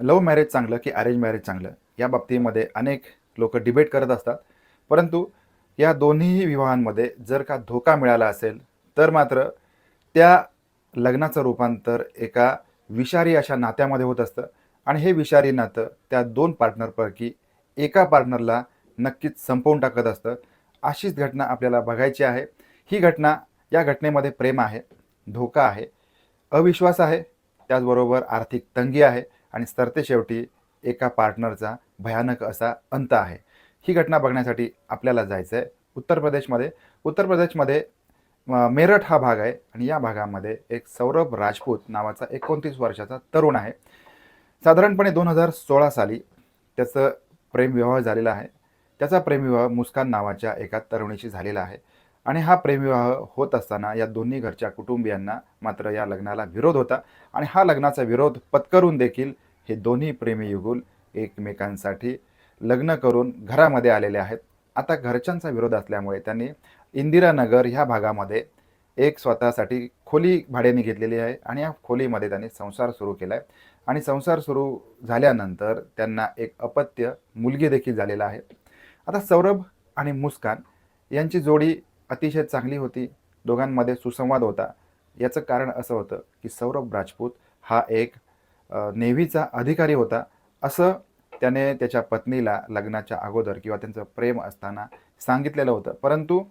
Love marriage चांगलं की arrange marriage चांगलं या बाबतीमध्ये अनेक लोक डिबेट करत असतात. परंतु या दोन्ही विवाहांमध्ये जर का धोका मिळाला असेल तर मात्र त्या लग्नाचं रूपांतर एका विषारी अशा नात्यामध्ये होत असतं. आणि हे विषारी नातं त्या दोन पार्टनरपैकी एका पार्टनरला नक्कीच संपवून टाकत असतं. अशीच घटना आपल्याला बघायची आहे. ही घटना या घटनेमध्ये प्रेम आहे धोका आहे अविश्वास आहे त्याचबरोबर आर्थिक तंगी आहे. आणि सरतेशेवटी एका पार्टनरचा भयानक असा अंत आहे. ही घटना बघण्यासाठी आपल्याला जायचं आहे उत्तर प्रदेशमध्ये. उत्तर प्रदेशमध्ये मेरठ हा भाग आहे आणि या भागामध्ये एक सौरभ राजपूत नावाचा एकोणतीस वर्षाचा तरुण आहे. साधारणपणे दोन हजार सोळा साली त्याचं प्रेमविवाह झालेला आहे. त्याचा प्रेमविवाह मुस्कान नावाच्या एका तरुणीशी झालेला आहे. आणि हा प्रेमविवाह होत असताना या दोन्ही घरच्या कुटुंबियांना मात्र या लग्नाला विरोध होता. आणि हा लग्नाचा विरोध पत्करून देखील हे दोन्ही प्रेमी युगुल एकमेकांसाठी लग्न करून घरामध्ये आलेले आहेत. आता घरच्यांचा विरोध असल्यामुळे त्यांनी इंदिरानगर ह्या भागामध्ये एक स्वतःसाठी खोली भाड्याने घेतलेली आहे आणि या खोलीमध्ये त्यांनी संसार सुरू केला आहे आणि संसार सुरू झाल्यानंतर त्यांना एक अपत्य मुलगी देखील झालेला आहे. आता सौरभ आणि मुस्कान यांची जोडी अतिशय चांगली होती. दोघांमध्ये सुसंवाद होता. याचं कारण असं होतं की सौरभ राजपूत हा एक नेव्हीचा अधिकारी होता. असं त्याने त्याच्या पत्नीला लग्नाच्या अगोदर किंवा त्यांचं प्रेम असताना सांगितलेलं होतं. परंतु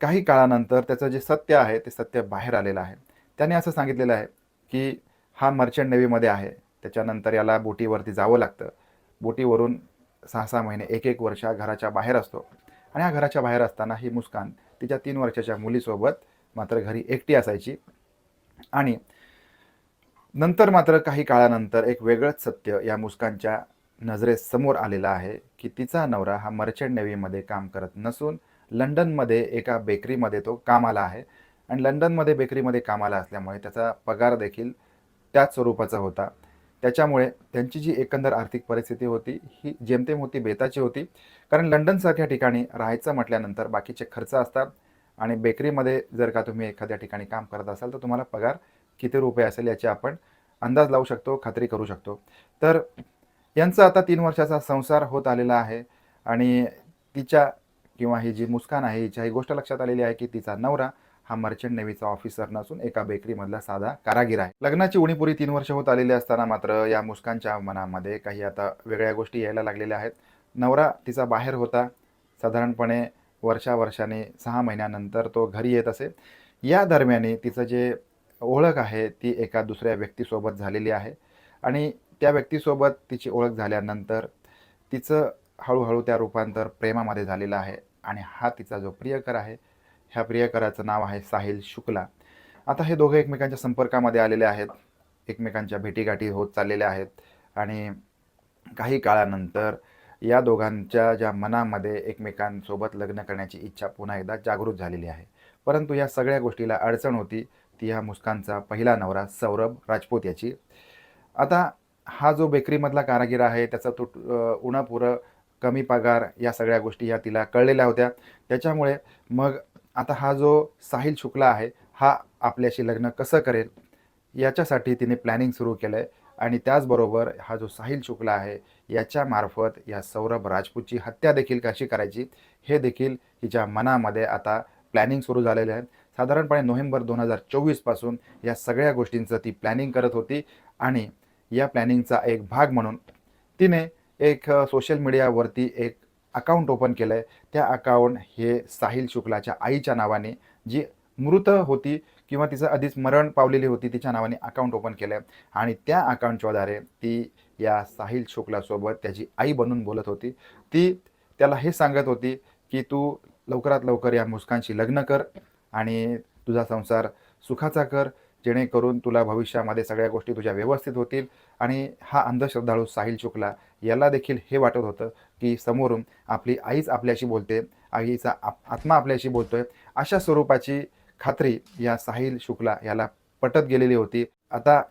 काही काळानंतर त्याचं जे सत्य आहे ते सत्य बाहेर आलेलं आहे. त्याने असं सांगितलेलं आहे की हा मर्चंट नेव्हीमध्ये आहे. त्याच्यानंतर याला बोटीवरती जावं लागतं. बोटीवरून सहा सहा महिने एक एक वर्ष घराच्या बाहेर असतो. आणि हा घराच्या बाहेर असताना ही मुस्कान तिच्या तीन वर्षाच्या मुलीसोबत मात्र घरी एकटी असायची. आणि नंतर मात्र काही काळानंतर एक वेगळंच सत्य या मुस्कानच्या नजरेसमोर आलेलं आहे की तिचा नवरा हा मर्चंट नेव्हीमध्ये काम करत नसून लंडनमध्ये एका बेकरीमध्ये तो कामाला आहे. आणि लंडनमध्ये बेकरीमध्ये कामाला असल्यामुळे त्याचा पगार देखील त्याच स्वरूपाचा होता. त्याच्यामुळे त्यांची जी एकंदर आर्थिक परिस्थिती होती ही जेमतेम होती बेताची होती. कारण लंडनसारख्या ठिकाणी राहायचं म्हटल्यानंतर बाकीचे खर्च असतात आणि बेकरीमध्ये जर का तुम्ही एखाद्या ठिकाणी काम करत असाल तर तुम्हाला पगार किती रुपये असेल याचे आपण अंदाज लावू शकतो खात्री करू शकतो. तर यांचा आता तीन वर्षाचा संसार होत आलेला आहे आणि तिच्या किंवा ही जी मुस्कान आहे हिच्या ही गोष्ट लक्षात आलेली आहे की तिचा नवरा हा मर्चंट नेव्हीचा ऑफिसर नसून एका बेकरीमधला साधा कारागीर आहे. लग्नाची उणीपुरी तीन वर्ष होत आलेली असताना मात्र या मुस्कानच्या मनामध्ये काही आता वेगळ्या गोष्टी यायला लागलेल्या आहेत. नवरा तिचा बाहेर होता. साधारणपणे वर्षा वर्षाने सहा महिन्यानंतर तो घरी येत असे. या दरम्याने तिचं जे ओळख आहे ती एका दुसऱ्या व्यक्तीसोबत झालेली आहे आणि त्या व्यक्तीसोबत तिची ओळख झाल्यानंतर तिचं हळूहळू त्या रूपांतर प्रेमामध्ये झालेलं आहे आणि हा तिचा जो प्रियकर आहे ह्या प्रियकराचं नाव आहे साहिल शुक्ला. आता हे दोघं एकमेकांच्या संपर्कामध्ये आलेले आहेत. एकमेकांच्या भेटीगाठी होत चाललेल्या आहेत. आणि काही काळानंतर या दोघांच्या ज्या मनामध्ये एकमेकांसोबत लग्न करण्याची इच्छा पुन्हा एकदा जागृत झालेली आहे. परंतु या सगळ्या गोष्टीला अडचण होती ती ह्या मुस्कानचा पहिला नवरा सौरभ राजपूत याची. आता हा जो बेकरीमधला कारागीर आहे त्याचा तो अ, कमी पगार या सगळ्या गोष्टी ह्या तिला कळलेल्या होत्या. त्याच्यामुळे मग आता हा जो साहिल शुक्ला आहे हा आपल्याशी लग्न कसं करेल याच्यासाठी तिने प्लॅनिंग सुरू केलं आहे आणि त्याचबरोबर हा जो साहिल शुक्ला आहे याच्यामार्फत या सौरभ राजपूतची हत्या देखील कशी करायची हे देखील हिच्या मनामध्ये आता प्लॅनिंग सुरू झालेलं आहे साधारणपणे नोव्हेंबर दोन हजार चोवीसपासून या सगळ्या गोष्टींचं ती प्लॅनिंग करत होती. आणि या प्लॅनिंगचा एक भाग म्हणून तिने एक सोशल मीडियावरती एक अकाउंट ओपन केलं आहे त्या अकाउंट हे साहिल शुक्लाच्या आईच्या नावाने जी मृत होती किंवा तिचं आधीच मरण पावलेली होती तिच्या नावाने अकाउंट ओपन केलं आहे आणि त्या अकाउंटच्याद्वारे ती या साहिल शुक्लासोबत त्याची आई बनून बोलत होती. ती त्याला हे सांगत होती की तू लवकरात लवकर या मुस्कानशी लग्न कर आणि तुझा संसार सुखाचा कर. जेणेकरून तुला भविष्यामध्ये सगळ्या गोष्टी तुझ्या व्यवस्थित होतील आणि हा अंधश्रद्धाळू साहिल शुक्ला याला देखील हे वाटत होतं की समोरून आपली आईच आपल्याशी बोलते आईचा आप- आत्मा आपल्याशी बोलतोय अशा स्वरूपाची खात्री या साहिल शुक्ला याला पटत गेलेली होती. आता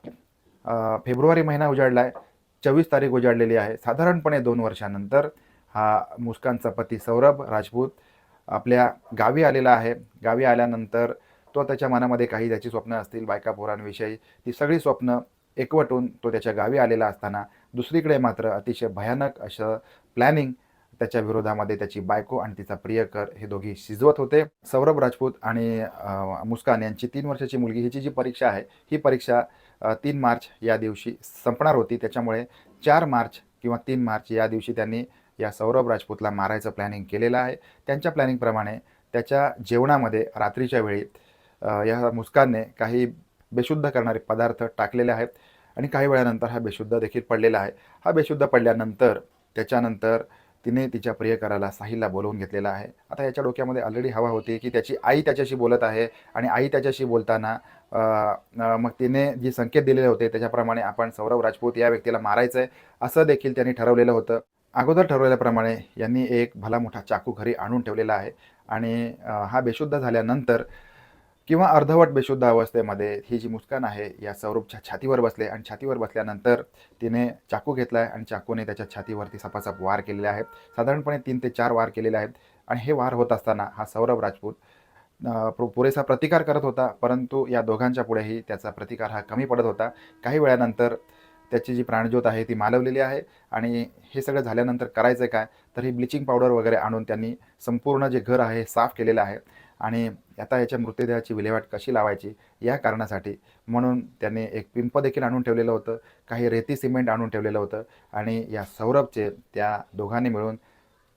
फेब्रुवारी महिना उजाडला आहे चोवीस तारीख उजाडलेली आहे. साधारणपणे दोन वर्षानंतर हा मुस्कानचा पती सौरभ राजपूत आपल्या गावी आलेला आहे. गावी आल्यानंतर तो त्याच्या मनामध्ये काही त्याची स्वप्न असतील बायका पोरांविषयी ती सगळी स्वप्न एकवटून तो त्याच्या गावी आलेला असताना दुसरीकडे मात्र अतिशय भयानक असं प्लॅनिंग त्याच्या विरोधामध्ये त्याची बायको आणि तिचा प्रियकर हे दोघी शिजवत होते. सौरभ राजपूत आणि मुस्कान यांची तीन वर्षाची मुलगी हिची जी परीक्षा आहे ही परीक्षा तीन मार्च या दिवशी संपणार होती. त्याच्यामुळे चार मार्च किंवा तीन मार्च या दिवशी त्यांनी या सौरभ राजपूतला मारायचं प्लॅनिंग केलेलं आहे. त्यांच्या प्लॅनिंगप्रमाणे त्याच्या जेवणामध्ये रात्रीच्या वेळी या मुस्कानने काही बेशुद्ध करणारे पदार्थ टाकलेले आहेत आणि काही वेळानंतर हा बेशुद्ध देखील पडलेला आहे. हा बेशुद्ध पडल्यानंतर त्याच्यानंतर तिने तिच्या प्रियकराला साहिलला बोलवून घेतलेला आहे. आता याच्या डोक्यामध्ये ऑलरेडी हवा होती की त्याची आई त्याच्याशी बोलत आहे आणि आई त्याच्याशी बोलताना मग तिने जे संकेत दिलेले होते त्याच्याप्रमाणे आपण सौरव राजपूत या व्यक्तीला मारायचं आहे असं देखील त्यांनी ठरवलेलं होतं. अगोदर ठरवल्याप्रमाणे यांनी एक भला मोठा चाकू घरी आणून ठेवलेला आहे आणि हा बेशुद्ध झाल्यानंतर किंवा अर्धवट बेशुद्ध अवस्थेमध्ये ही जी मुस्कान आहे या सौरभच्या छातीवर बसले आणि छातीवर बसल्यानंतर तिने चाकू घेतला आहे आणि चाकूने त्याच्या छातीवरती सपासप वार केलेले आहेत. साधारणपणे तीन ते चार वार केलेले आहेत आणि हे वार होत असताना हा सौरभ राजपूत पुरेसा प्रतिकार करत होता परंतु या दोघांच्या पुढेही त्याचा प्रतिकार हा कमी पडत होता. काही वेळानंतर त्याची जी प्राणज्योत आहे ती मालवलेली आहे आणि हे सगळं झाल्यानंतर करायचं काय? तर ही ब्लिचिंग पावडर वगैरे आणून त्यांनी संपूर्ण जे घर आहे हे साफ केलेलं आहे. आणि आता याच्या मृतदेहाची विल्हेवाट कशी लावायची या कारणासाठी म्हणून त्यांनी एक पिंप देखील आणून ठेवलेलं होतं काही रेती सिमेंट आणून ठेवलेलं होतं आणि या सौरभचे त्या दोघांनी मिळून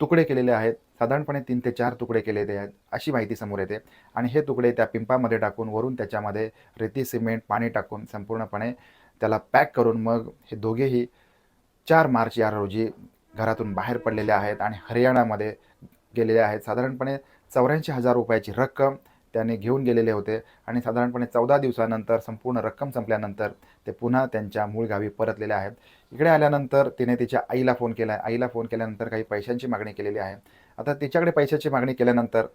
तुकडे केलेले आहेत. साधारणपणे तीन ते चार तुकडे केलेले आहेत अशी माहिती समोर येते. आणि हे तुकडे त्या पिंपामध्ये टाकून वरून त्याच्यामध्ये रेती सिमेंट पाणी टाकून संपूर्णपणे त्याला पॅक करून मग हे दोघेही चार मार्च या रोजी घरातून बाहेर पडलेले आहेत आणि हरियाणामध्ये गेलेले आहेत. साधारणपणे चौऱ्याऐंशी हजार रुपयाची रक्कम त्याने घेऊन गेलेले होते आणि साधारणपणे चौदा दिवसानंतर संपूर्ण रक्कम संपल्यानंतर ते पुन्हा त्यांच्या मूळ गावी परतलेले आहेत. इकडे आल्यानंतर तिने तिच्या आईला फोन केला. आईला फोन केल्यानंतर काही पैशांची मागणी केलेली आहे. आता तिच्याकडे पैशाची मागणी केल्यानंतर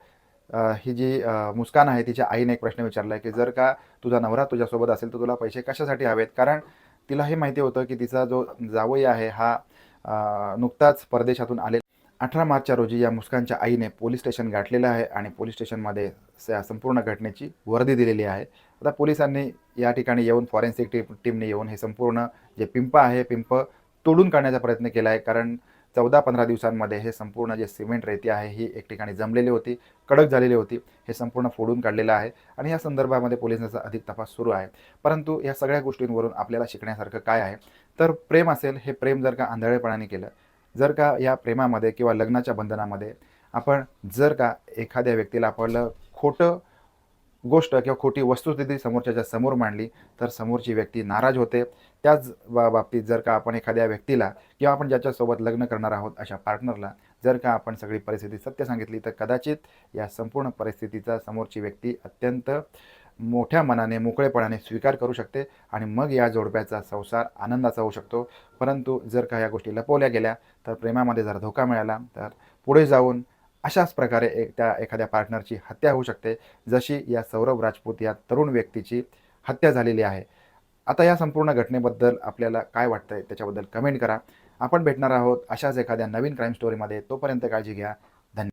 ही जी मुस्कान आहे तिच्या आईने एक प्रश्न विचारला की जर का तुझा नवरा तुझ्यासोबत असेल तर तुला पैसे कशासाठी हवेत? कारण तिला हे माहिती होतं की तिचा जो जावई आहे हा नुकताच परदेशातून आले अठरा मार्चच्या रोजी या मुस्कानच्या आईने पोलीस स्टेशन गाठलेलं आहे आणि पोलीस स्टेशनमध्ये स- संपूर्ण घटनेची वर्दी दिलेली आहे. आता पोलिसांनी या ठिकाणी येऊन फॉरेन्सिक टीम टीमने येऊन हे संपूर्ण जे पिंप आहे पिंप तोडून काढण्याचा प्रयत्न केला आहे. कारण चौदा पंधरा दिवसांमध्ये हे संपूर्ण जे सिमेंट रेती आहे ही एक ठिकाणी जमलेली होती कडक झालेली होती. हे संपूर्ण फोडून काढलेलं आहे आणि या संदर्भामध्ये पोलिसांचा अधिक तपास सुरू आहे. परंतु या सगळ्या गोष्टींवरून आपल्याला शिकण्यासारखं काय आहे? तर प्रेम असेल हे प्रेम जर का आंधळेपणाने केलं जर का या प्रेमामध्ये किंवा लग्नाच्या बंधनामध्ये आपण जर का एखाद्या व्यक्तीला आपलं खोटं गोष्ट किंवा खोटी वस्तुस्थिती समोरच्याच्या समोर मांडली तर समोरची व्यक्ती नाराज होते. त्याच बा बाबतीत जर का आपण एखाद्या व्यक्तीला किंवा आपण ज्याच्यासोबत लग्न करणार आहोत अशा पार्टनरला जर का आपण सगळी परिस्थिती सत्य सांगितली तर कदाचित या संपूर्ण परिस्थितीचा समोरची व्यक्ती अत्यंत मोठ्या मनाने मोकळेपणाने स्वीकार करू शकते आणि मग या जोडप्याचा संसार आनंदाचा होऊ शकतो. परंतु जर का या गोष्टी लपवल्या गेल्या तर प्रेमामध्ये जर धोका मिळाला तर पुढे जाऊन अशाच प्रकारे एक त्या एखाद्या पार्टनरची हत्या होऊ शकते. जशी या सौरभ राजपूत या तरुण व्यक्तीची हत्या झालेली आहे. आता या संपूर्ण घटनेबद्दल आपल्याला काय वाटतंय त्याच्याबद्दल कमेंट करा. आपण भेटणार आहोत अशाच एखाद्या नवीन क्राईम स्टोरीमध्ये तोपर्यंत काळजी घ्या.